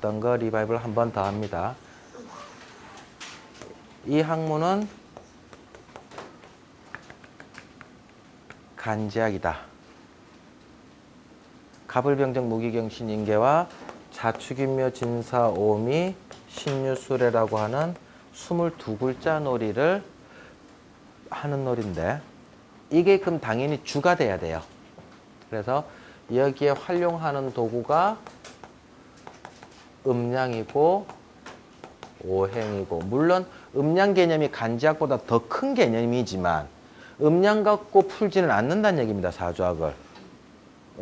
어떤 거 리바이벌 한 번 더 합니다. 이 학문은 간지학이다. 가불병정 무기경신 인계와 자축인묘 진사오미 신유수레라고 하는 22글자 놀이를 하는 놀인데 이게 그럼 당연히 주가 돼야 돼요. 그래서 여기에 활용하는 도구가 음량이고 오행이고 물론 음량 개념이 간지학보다 더 큰 개념이지만 음량 갖고 풀지는 않는다는 얘기입니다. 사주학을.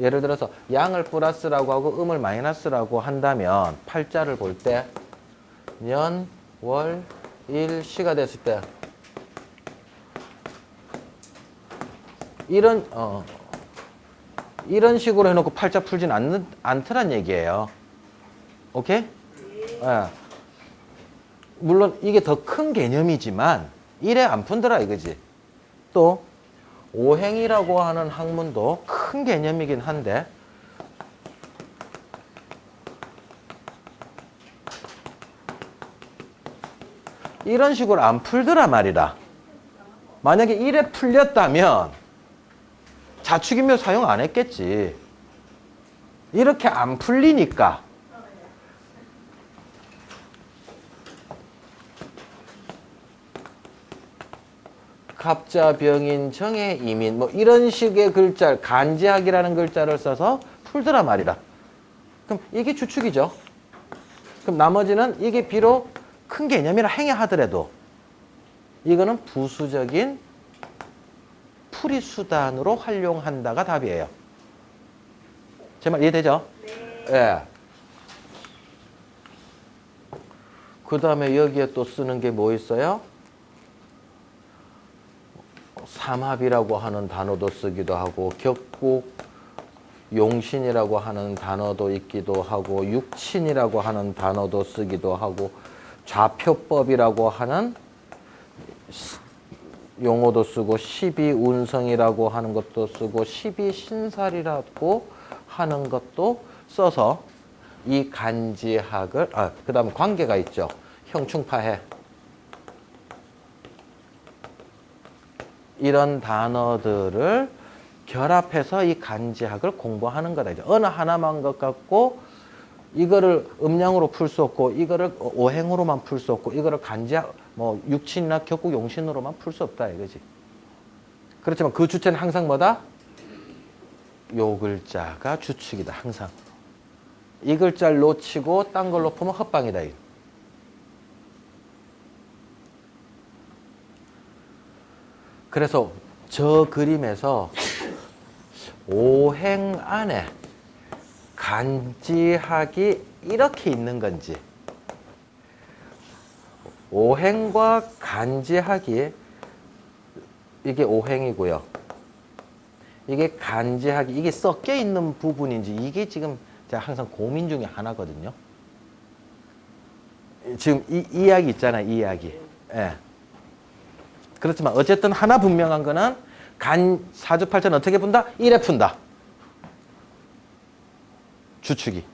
예를 들어서 양을 플러스라고 하고 음을 마이너스라고 한다면 팔자를 볼 때 년, 월, 일, 시가 됐을 때 이런 어 이런 식으로 해놓고 팔자 풀진 않는 않더란 얘기예요. 오케이? 예. 물론 이게 더 큰 개념이지만 이래 안 푼더라 이거지. 또 오행이라고 하는 학문도 큰 개념이긴 한데 이런 식으로 안 풀더라 말이다. 만약에 이래 풀렸다면 자축인묘 사용 안 했겠지. 이렇게 안 풀리니까 갑자, 병인, 정의, 이민 뭐 이런 식의 글자, 간지학이라는 글자를 써서 풀더라 말이다. 그럼 이게 주축이죠. 그럼 나머지는 이게 비록 큰 개념이라 행해하더라도 이거는 부수적인 풀이 수단으로 활용한다가 답이에요. 제 말 이해되죠? 네. 예. 그 다음에 여기에 또 쓰는 게 뭐 있어요? 삼합이라고 하는 단어도 쓰기도 하고 격국 용신이라고 하는 단어도 있기도 하고 육친이라고 하는 단어도 쓰기도 하고 좌표법이라고 하는 용어도 쓰고 십이운성이라고 하는 것도 쓰고 십이신살이라고 하는 것도 써서 이 간지학을 아 그 다음에 관계가 있죠. 형충파해 이런 단어들을 결합해서 이 간지학을 공부하는 거다. 이제 어느 하나만 것 같고 이거를 음량으로 풀 수 없고 이거를 오행으로만 풀 수 없고 이거를 간지학 뭐 육친이나 격국 용신으로만 풀 수 없다 이거지. 그렇지만 그 주체는 항상 뭐다? 요 글자가 주축이다 항상. 이 글자를 놓치고 딴 걸로 풀면 헛방이다. 이거. 그래서 저 그림에서 오행 안에 간지학이 이렇게 있는 건지 오행과 간지학이 이게 오행이고요. 이게 간지학이 이게 섞여 있는 부분인지 이게 지금 제가 항상 고민 중에 하나거든요. 지금 이, 이 이야기 있잖아요. 이 이야기. 예. 그렇지만 어쨌든 하나 분명한 거는 간 사주팔자는 어떻게 푼다? 이래 푼다. 주축이.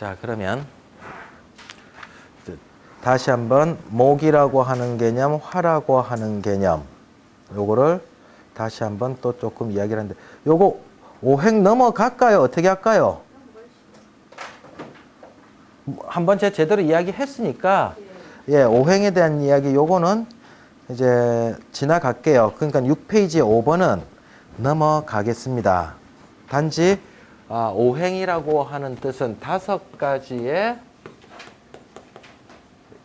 자, 그러면 다시 한번 목이라고 하는 개념, 화라고 하는 개념, 요거를 다시 한번 또 조금 이야기를 하는데, 요거 오행 넘어갈까요? 어떻게 할까요? 한번 제가 제대로 이야기했으니까, 예, 오행에 대한 이야기, 요거는 이제 지나갈게요. 그러니까 6페이지 5번은 넘어가겠습니다. 단지 아, 오행이라고 하는 뜻은 다섯 가지의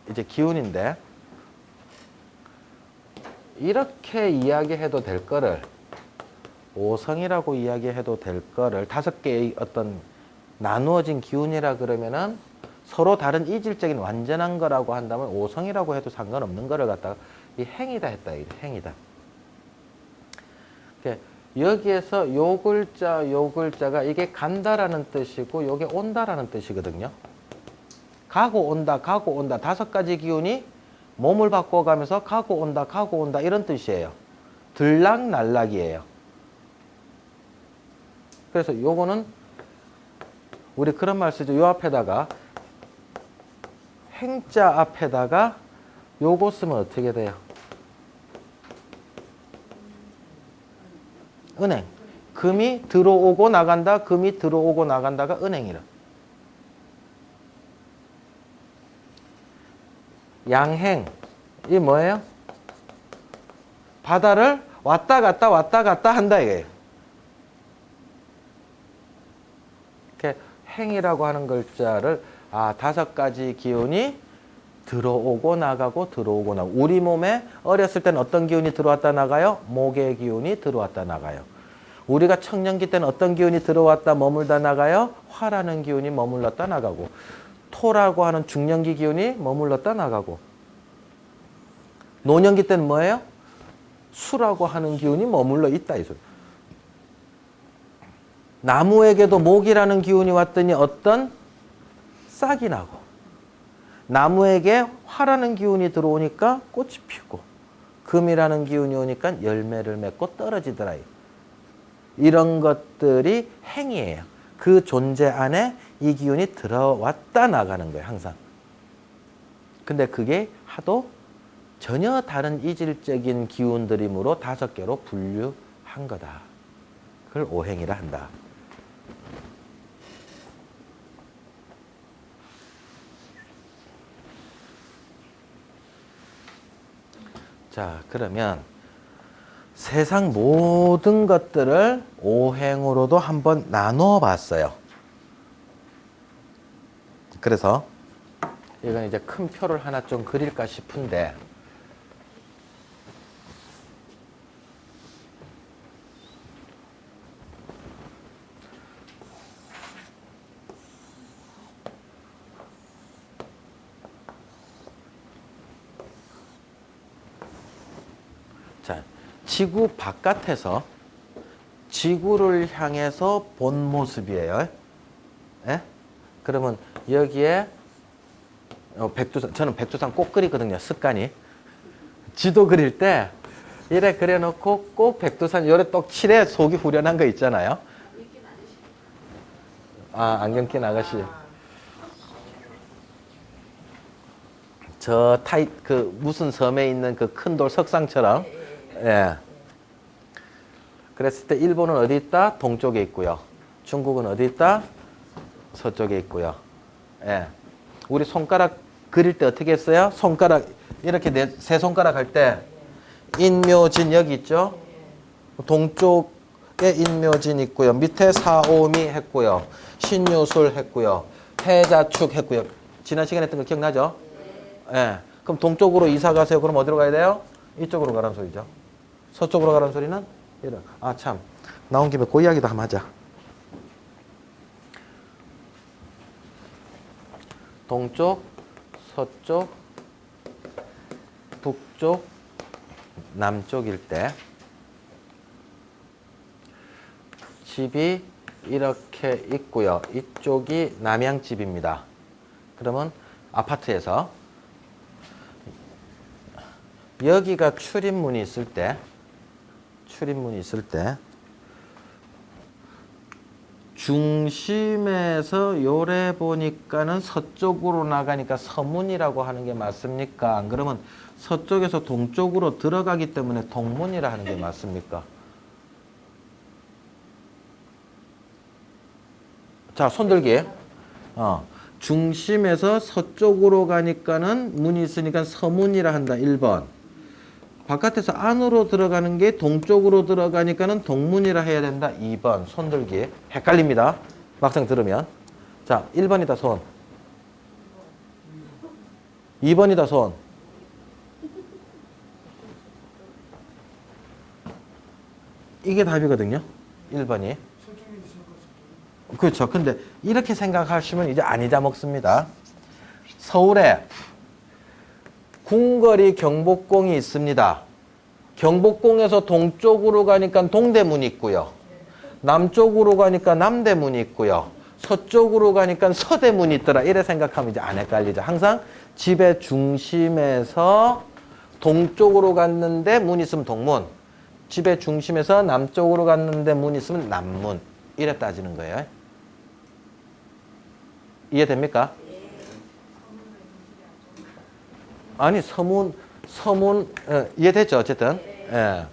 이제 기운인데 이렇게 이야기해도 될 거를 오성이라고 이야기해도 될 거를 다섯 개의 어떤 나누어진 기운이라 그러면은 서로 다른 이질적인 완전한 거라고 한다면 오성이라고 해도 상관없는 거를 갖다가 이 행이다 했다 이 행이다. 이렇게 여기에서 요 글자, 요 글자가 이게 간다라는 뜻이고 요게 온다라는 뜻이거든요. 가고 온다, 가고 온다. 다섯 가지 기운이 몸을 바꿔가면서 가고 온다, 가고 온다 이런 뜻이에요. 들락날락이에요. 그래서 요거는 우리 그런 말 쓰죠. 요 앞에다가 행자 앞에다가 요거 쓰면 어떻게 돼요? 은행. 금이 들어오고 나간다, 금이 들어오고 나간다가 은행이라. 양행. 이 뭐예요? 바다를 왔다 갔다 왔다 갔다 한다 이거예요. 이렇게 행이라고 하는 글자를 아 다섯 가지 기운이 들어오고 나가고 들어오고 나가고 우리 몸에 어렸을 때는 어떤 기운이 들어왔다 나가요? 목의 기운이 들어왔다 나가요. 우리가 청년기 때는 어떤 기운이 들어왔다 머물다 나가요? 화라는 기운이 머물렀다 나가고 토라고 하는 중년기 기운이 머물렀다 나가고 노년기 때는 뭐예요? 수라고 하는 기운이 머물러 있다 이 소리. 나무에게도 목이라는 기운이 왔더니 어떤 싹이 나고 나무에게 화라는 기운이 들어오니까 꽃이 피고 금이라는 기운이 오니까 열매를 맺고 떨어지더라. 이런 것들이 행이에요. 그 존재 안에 이 기운이 들어왔다 나가는 거예요, 항상. 근데 그게 하도 전혀 다른 이질적인 기운들이므로 다섯 개로 분류한 거다. 그걸 오행이라 한다. 자, 그러면 세상 모든 것들을 오행으로도 한번 나누어 봤어요. 그래서 이건 이제 큰 표를 하나 좀 그릴까 싶은데 자, 지구 바깥에서 지구를 향해서 본 모습이에요. 예? 그러면 여기에 어, 백두산, 저는 백두산 꼭 그리거든요. 습관이. 지도 그릴 때 이래 그려놓고 꼭 백두산 요래 똑 칠해 속이 후련한 거 있잖아요. 아, 안경 낀 아가씨. 저 타이, 그 무슨 섬에 있는 그 큰 돌 석상처럼. 예. 그랬을 때 일본은 어디 있다? 동쪽에 있고요. 중국은 어디 있다? 서쪽에 있고요. 예. 우리 손가락 그릴 때 어떻게 했어요? 손가락 이렇게 네, 세 손가락 할 때 인묘진 여기 있죠? 동쪽에 인묘진 있고요. 밑에 사오미 했고요. 신유술 했고요. 해자축 했고요. 지난 시간에 했던 거 기억나죠? 예. 그럼 동쪽으로 이사 가세요. 그럼 어디로 가야 돼요? 이쪽으로 가라는 소리죠. 서쪽으로 가라는 소리는 이런. 아 참. 나온 김에 그 이야기도 한번 하자. 동쪽, 서쪽, 북쪽, 남쪽일 때 집이 이렇게 있고요. 이쪽이 남양집입니다. 그러면 아파트에서 여기가 출입문이 있을 때 출입문이 있을 때 중심에서 요래 보니까는 서쪽으로 나가니까 서문이라고 하는 게 맞습니까? 안 그러면 서쪽에서 동쪽으로 들어가기 때문에 동문이라 하는 게 맞습니까? 자, 손들기. 어. 중심에서 서쪽으로 가니까는 문이 있으니까 서문이라 한다. 1번. 바깥에서 안으로 들어가는 게 동쪽으로 들어가니까는 동문이라 해야 된다. 2번. 손들기. 헷갈립니다. 막상 들으면. 자, 1번이다, 손. 2번이다, 손. 이게 답이거든요. 1번이. 그렇죠. 근데 이렇게 생각하시면 이제 안 잊어먹습니다. 서울에 궁거리 경복궁이 있습니다. 경복궁에서 동쪽으로 가니까 동대문 있고요. 남쪽으로 가니까 남대문 있고요. 서쪽으로 가니까 서대문 있더라. 이래 생각하면 이제 안 헷갈리죠. 항상 집의 중심에서 동쪽으로 갔는데 문 있으면 동문. 집의 중심에서 남쪽으로 갔는데 문 있으면 남문. 이래 따지는 거예요. 이해됩니까? 아니 서문 서문 어, 이해됐죠? 어쨌든. 예.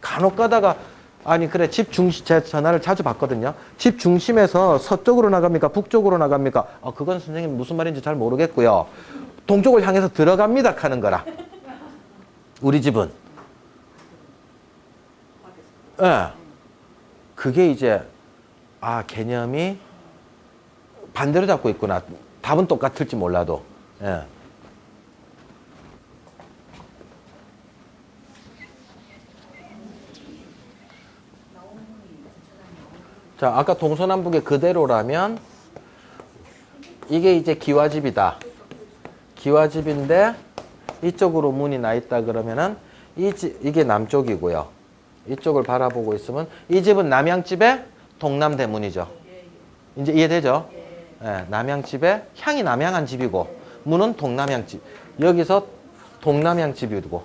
간혹 가다가 아니 그래 집 중심 제 전화를 자주 받거든요. 집 중심에서 서쪽으로 나갑니까? 북쪽으로 나갑니까? 어, 그건 선생님 무슨 말인지 잘 모르겠고요. 동쪽을 향해서 들어갑니다. 하는 거라. 우리 집은. 예. 그게 이제 아 개념이 반대로 잡고 있구나. 답은 똑같을지 몰라도. 예. 자, 아까 동서남북의 그대로라면 이게 이제 기와집이다. 기와집인데 이쪽으로 문이 나 있다 그러면은 이 집, 이게 남쪽이고요. 이쪽을 바라보고 있으면 이 집은 남양집의 동남대문이죠. 이제 이해되죠? 예, 남양집에 향이 남양한 집이고 문은 동남양집. 여기서 동남양집이고.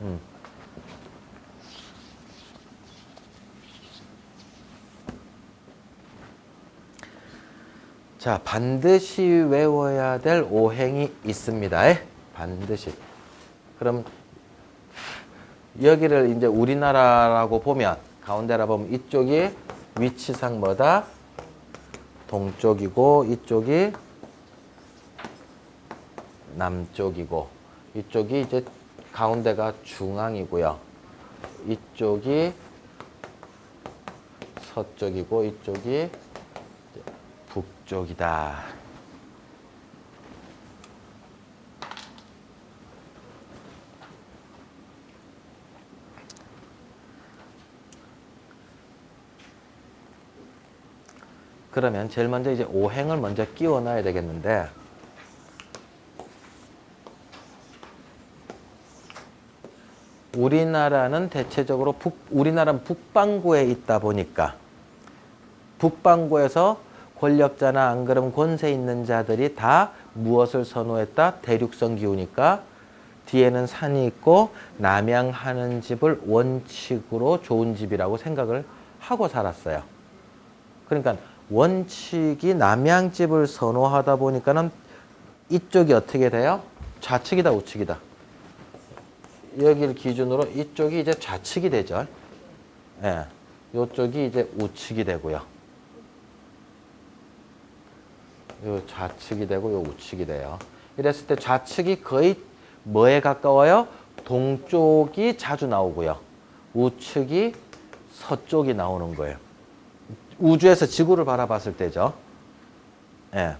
음. 자, 반드시 외워야 될 오행이 있습니다. 에? 반드시. 그럼 여기를 이제 우리나라라고 보면 가운데라 보면 이쪽이 위치상 뭐다? 동쪽이고 이쪽이 남쪽이고 이쪽이 이제 가운데가 중앙이고요. 이쪽이 서쪽이고 이쪽이 북쪽이다. 그러면 제일 먼저 이제 오행을 먼저 끼워 놔야 되겠는데 우리나라는 대체적으로 북 우리나라는 북반구에 있다 보니까 북반구에서 권력자나 안 그러면 권세 있는 자들이 다 무엇을 선호했다? 대륙성 기후니까 뒤에는 산이 있고 남양하는 집을 원칙으로 좋은 집이라고 생각을 하고 살았어요. 그러니까 원칙이 남양집을 선호하다 보니까는 이쪽이 어떻게 돼요? 좌측이다 우측이다. 여기를 기준으로 이쪽이 이제 좌측이 되죠. 예. 이쪽이 이제 우측이 되고요. 요 좌측이 되고 요 우측이 돼요. 이랬을 때 좌측이 거의 뭐에 가까워요? 동쪽이 자주 나오고요. 우측이 서쪽이 나오는 거예요. 우주에서 지구를 바라봤을 때죠. 예.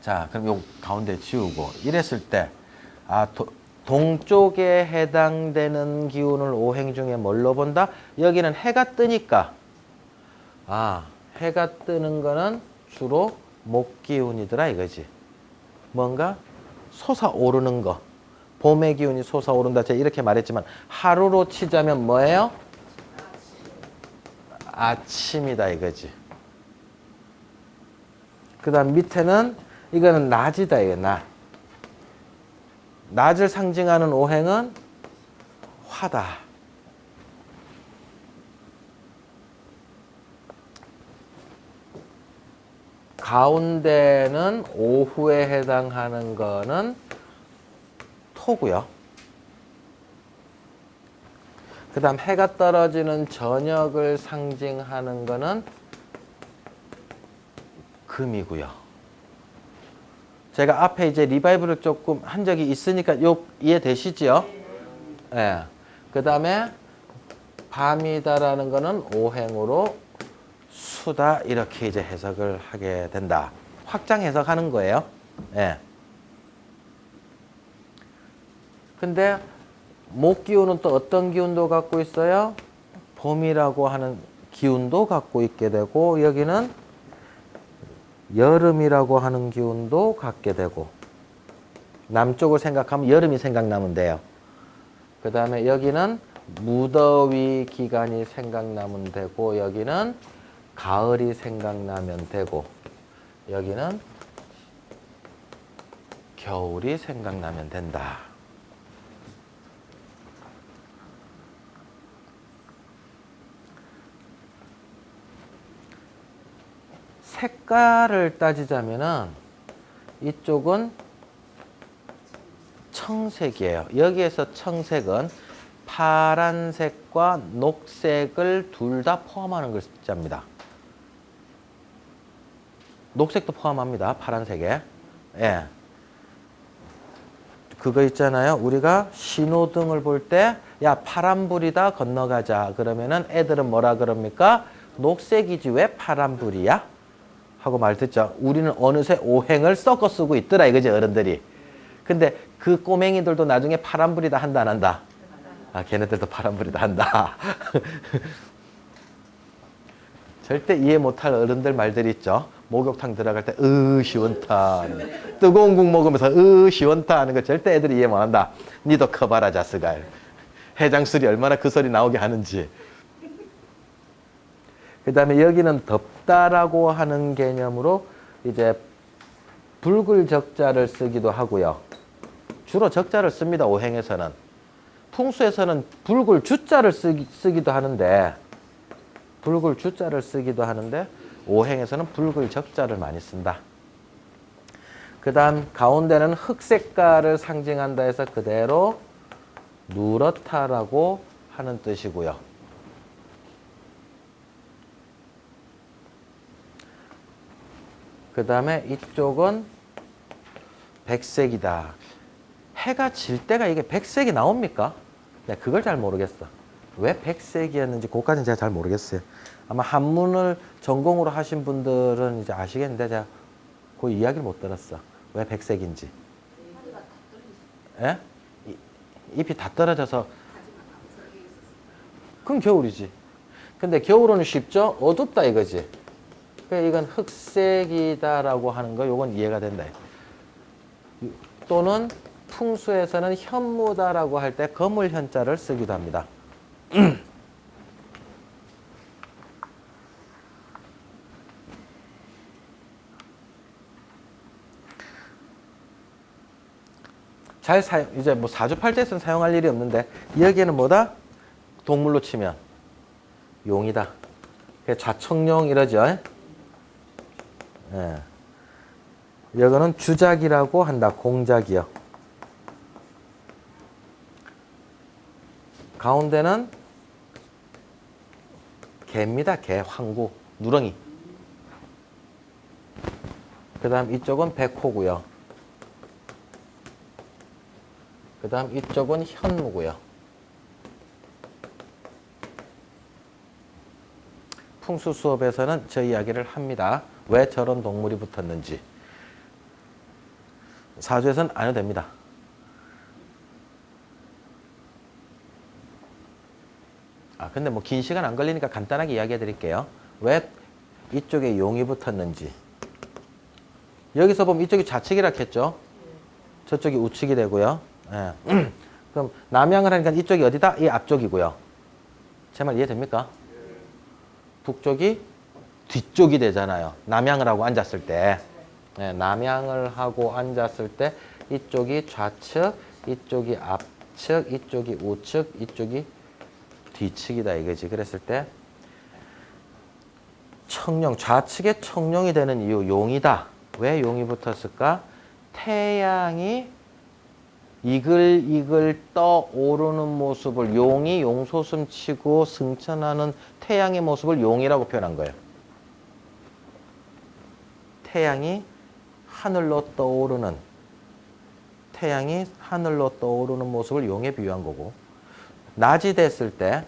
자, 그럼 요 가운데 지우고 이랬을 때 아, 도, 동쪽에 해당되는 기운을 오행 중에 뭘로 본다? 여기는 해가 뜨니까 아, 해가 뜨는 거는 주로 목기운이더라 이거지. 뭔가 솟아오르는 거. 봄의 기운이 솟아오른다. 제가 이렇게 말했지만 하루로 치자면 뭐예요? 아침이다 이거지. 그 다음 밑에는 이거는 낮이다 이거 낮. 낮을 상징하는 오행은 화다. 가운데는 오후에 해당하는 거는 토고요. 그 다음 해가 떨어지는 저녁을 상징하는 거는 금이고요. 제가 앞에 이제 리바이브를 조금 한 적이 있으니까 요 이해되시죠? 예. 네. 그 다음에 밤이다라는 거는 오행으로 수다 이렇게 이제 해석을 하게 된다. 확장 해석하는 거예요. 예. 네. 근데 목 기운은 또 어떤 기운도 갖고 있어요? 봄이라고 하는 기운도 갖고 있게 되고 여기는 여름이라고 하는 기운도 갖게 되고 남쪽을 생각하면 여름이 생각나면 돼요. 그그 다음에 여기는 무더위 기간이 생각나면 되고 여기는 가을이 생각나면 되고 여기는 겨울이 생각나면 된다. 색깔을 따지자면은 이쪽은 청색이에요. 여기에서 청색은 파란색과 녹색을 둘 다 포함하는 글자입니다. 녹색도 포함합니다. 파란색에. 예. 그거 있잖아요. 우리가 신호등을 볼 때, 야, 파란불이다, 건너가자. 그러면은 애들은 뭐라 그럽니까? 녹색이지, 왜 파란불이야? 하고 말 듣죠. 우리는 어느새 오행을 섞어 쓰고 있더라, 이거지, 어른들이. 근데 그 꼬맹이들도 나중에 파란불이다 한다, 안 한다? 아, 걔네들도 파란불이다 한다. 절대 이해 못할 어른들 말들 있죠. 목욕탕 들어갈 때, 으, 시원타. 뜨거운 국 먹으면서, 으, 시원타 하는 거 절대 애들이 이해 못 한다. 니도 커봐라, 자스가. 해장술이 얼마나 그 소리 나오게 하는지. 그 다음에 여기는 덥다라고 하는 개념으로 이제 붉을 적자를 쓰기도 하고요. 주로 적자를 씁니다, 오행에서는. 풍수에서는 붉을 주자를 쓰기, 쓰기도 하는데, 붉을 주자를 쓰기도 하는데, 오행에서는 붉을 적자를 많이 쓴다. 그 다음 가운데는 흑 색깔을 상징한다 해서 그대로 누렇다라고 하는 뜻이고요. 그 다음에 이쪽은 백색이다. 해가 질 때가 이게 백색이 나옵니까? 네, 그걸 잘 모르겠어. 왜 백색이었는지 그것까지는 제가 잘 모르겠어요. 아마 한문을 전공으로 하신 분들은 이제 아시겠는데 제가 그 이야기를 못 들었어. 왜 백색인지. 예? 이- 잎이 다 떨어져서 그럼 겨울이지. 근데 겨울은 쉽죠? 어둡다 이거지. 그러니까 이건 흑색이다라고 하는 거 요건 이해가 된다. 또는 풍수에서는 현무다라고 할 때 거물 현자를 쓰기도 합니다. 잘 사용 이제 뭐 사주팔자에서는 사용할 일이 없는데 여기에는 뭐다? 동물로 치면 용이다. 좌청용 이러죠. 예. 이거는 주작이라고 한다. 공작이요. 가운데는 개입니다. 개, 황구, 누렁이. 그 다음 이쪽은 백호고요. 그 다음 이쪽은 현무고요. 풍수 수업에서는 저 이야기를 합니다. 왜 저런 동물이 붙었는지. 사주에서는 안 해도 됩니다. 아, 근데 뭐 긴 시간 안 걸리니까 간단하게 이야기해 드릴게요. 왜 이쪽에 용이 붙었는지. 여기서 보면 이쪽이 좌측이라 했죠. 저쪽이 우측이 되고요. 예. 그럼 남양을 하니까 이쪽이 어디다? 이 앞쪽이고요. 제 말 이해됩니까? 북쪽이 뒤쪽이 되잖아요. 남양을 하고 앉았을 때. 예, 남양을 하고 앉았을 때 이쪽이 좌측, 이쪽이 앞측, 이쪽이 우측, 이쪽이 뒤측이다 이거지. 그랬을 때 청룡, 좌측에 청룡이 되는 이유 용이다. 왜 용이 붙었을까? 태양이 이글이글 떠오르는 모습을 용이 용소숨 치고 승천하는 태양의 모습을 용이라고 표현한 거예요. 태양이 하늘로 떠오르는 태양이 하늘로 떠오르는 모습을 용에 비유한 거고 낮이 됐을 때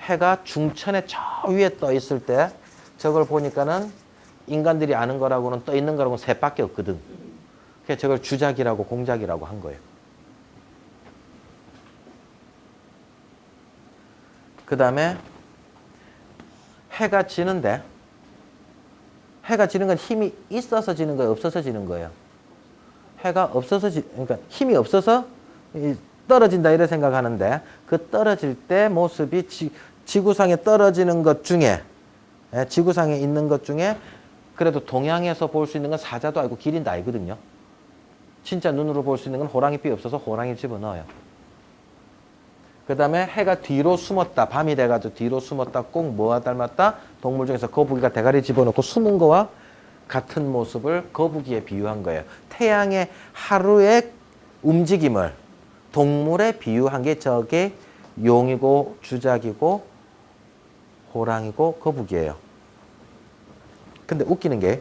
해가 중천에 저 위에 떠 있을 때 저걸 보니까는 인간들이 아는 거라고는 떠 있는 거라고는 셋밖에 없거든. 그래서 저걸 주작이라고 공작이라고 한 거예요. 그 다음에 해가 지는데 해가 지는 건 힘이 있어서 지는 거예요? 없어서 지는 거예요? 해가 없어서 지, 그러니까 힘이 없어서 이 떨어진다 이래 생각하는데 그 떨어질 때 모습이 지, 지구상에 떨어지는 것 중에 예, 지구상에 있는 것 중에 그래도 동양에서 볼 수 있는 건 사자도 알고 기린도 알거든요. 진짜 눈으로 볼 수 있는 건 호랑이 뼈 없어서 호랑이 집어넣어요. 그 다음에 해가 뒤로 숨었다. 밤이 돼가지고 뒤로 숨었다. 꼭 뭐와 닮았다? 동물 중에서 거북이가 대가리 집어넣고 숨은 거와 같은 모습을 거북이에 비유한 거예요. 태양의 하루의 움직임을 동물에 비유한 게 저게 용이고 주작이고 호랑이고 거북이에요. 근데 웃기는 게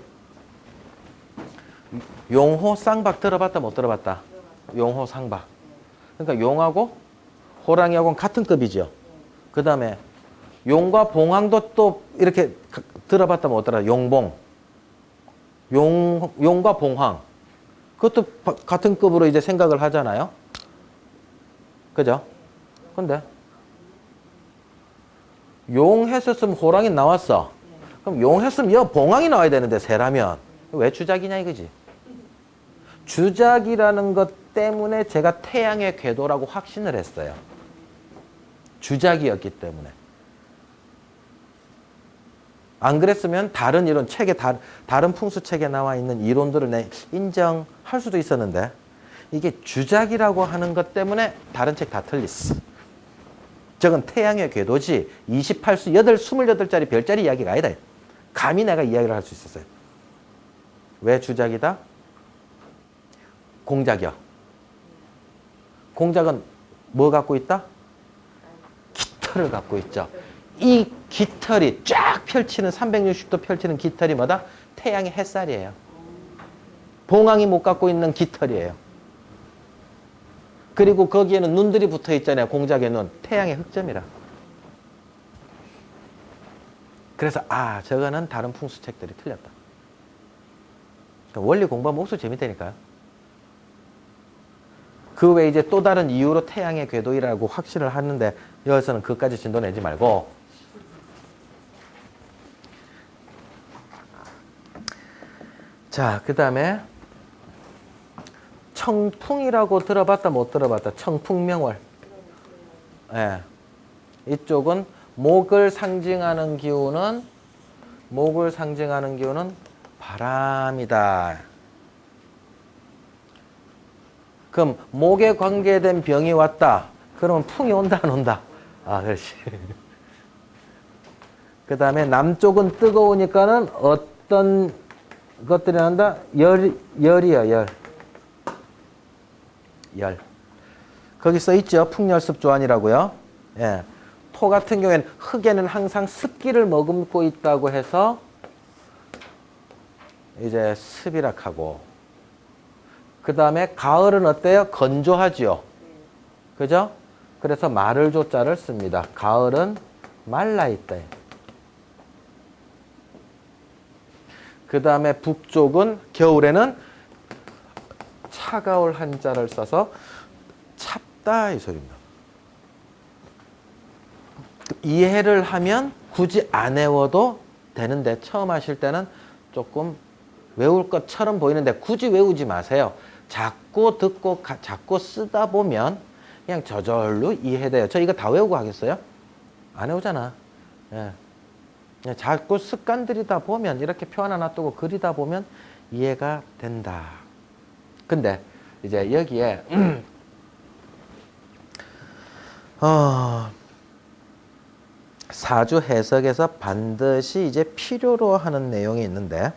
용호 쌍박 들어봤다 못 들어봤다? 용호 쌍박. 그러니까 용하고 호랑이하고는 같은 급이죠. 그 다음에 용과 봉황도 또 이렇게 가- 들어봤다 못 들어봤다? 용봉. 용, 용과 봉황. 그것도 바- 같은 급으로 이제 생각을 하잖아요. 그죠? 근데 용 했었으면 호랑이 나왔어. 그럼 용 했으면 여 봉황이 나와야 되는데 새라면 왜 주작이냐 이거지. 주작이라는 것 때문에 제가 태양의 궤도라고 확신을 했어요. 주작이었기 때문에. 안 그랬으면 다른 이론 책에 다, 다른 풍수 책에 나와 있는 이론들을 내 인정할 수도 있었는데 이게 주작이라고 하는 것 때문에 다른 책 다 틀렸어. 저건 태양의 궤도지 28수 8, 28짜리 별자리 이야기가 아니다. 감히 내가 이야기를 할 수 있었어요. 왜 주작이다? 공작이요. 공작은 뭐 갖고 있다? 깃털을 갖고 있죠. 이 깃털이 쫙 펼치는 360도 펼치는 깃털이 뭐다? 태양의 햇살이에요. 봉황이 못 갖고 있는 깃털이에요. 그리고 거기에는 눈들이 붙어 있잖아요. 공작의 눈. 태양의 흑점이라. 그래서 아 저거는 다른 풍수책들이 틀렸다. 그러니까 원리 공부하면 옥수 재밌다니까요. 그 외에 이제 또 다른 이유로 태양의 궤도이라고 확신을 하는데 여기서는 그까지 진도 내지 말고 자, 그 다음에 청풍이라고 들어봤다 못 들어봤다. 청풍명월. 예. 이쪽은 목을 상징하는 기운은 목을 상징하는 기운은 바람이다. 그럼 목에 관계된 병이 왔다. 그러면 풍이 온다 안 온다. 아, 그렇지. 그 다음에 남쪽은 뜨거우니까는 어떤 것들이 난다? 열, 열이요, 열. 열. 거기 써 있죠. 풍열습조안이라고요. 예. 토 같은 경우에는 흙에는 항상 습기를 머금고 있다고 해서 이제 습이락하고 그 다음에 가을은 어때요? 건조하지요. 그죠? 그래서 마를 조자를 씁니다. 가을은 말라 있다. 그 다음에 북쪽은 겨울에는 차가울 한자를 써서 찹다 이 소리입니다. 이해를 하면 굳이 안 외워도 되는데 처음 하실 때는 조금 외울 것처럼 보이는데 굳이 외우지 마세요. 자꾸 듣고 가, 자꾸 쓰다 보면 그냥 저절로 이해돼요. 저 이거 다 외우고 하겠어요? 안 외우잖아. 예. 자꾸 습관 들이다 보면 이렇게 표 하나 놔두고 그리다 보면 이해가 된다. 근데 이제 여기에 어, 사주 해석에서 반드시 이제 필요로 하는 내용이 있는데